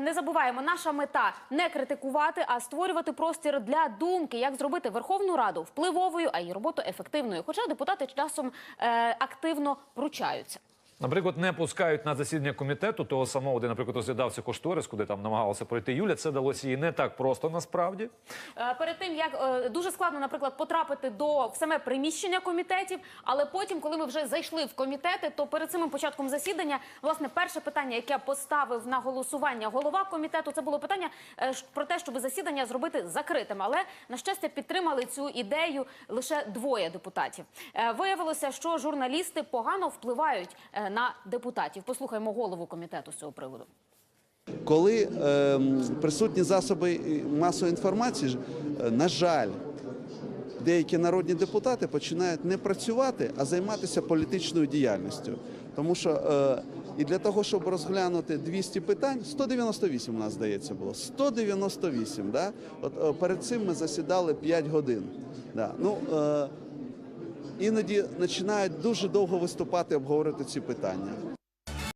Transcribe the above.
не забуваємо, наша мета не критикувати, а створювати простір для думки, як зробити Верховну Раду впливовою, а її роботу ефективною. Хоча депутати часом е, активно пручаються. Наприклад, не пускають на засідання комітету того самого, де, наприклад, розглядався кошторис, куди там намагалася пройти Юля. Це далося їй не так просто насправді. Е, Перед тим як е, дуже складно, наприклад, потрапити до саме приміщення комітетів, але потім, коли ми вже зайшли в комітети, то перед самим початком засідання, власне, перше питання, яке поставив на голосування голова комітету, це було питання е, про те, щоб засідання зробити закритим. Але на щастя підтримали цю ідею лише двоє депутатів. Виявилося, що журналісти погано впливають на депутатів. Послухаємо голову комітету з цього приводу. Коли е, присутні засоби масової інформації, е, на жаль, деякі народні депутати починають не працювати, а займатися політичною діяльністю. Тому що е, і для того, щоб розглянути 200 питань, 198 у нас здається було. 198, да? От е, перед цим ми засідали 5 годин. Да. Ну, е, іноді починають дуже довго виступати, обговорити ці питання.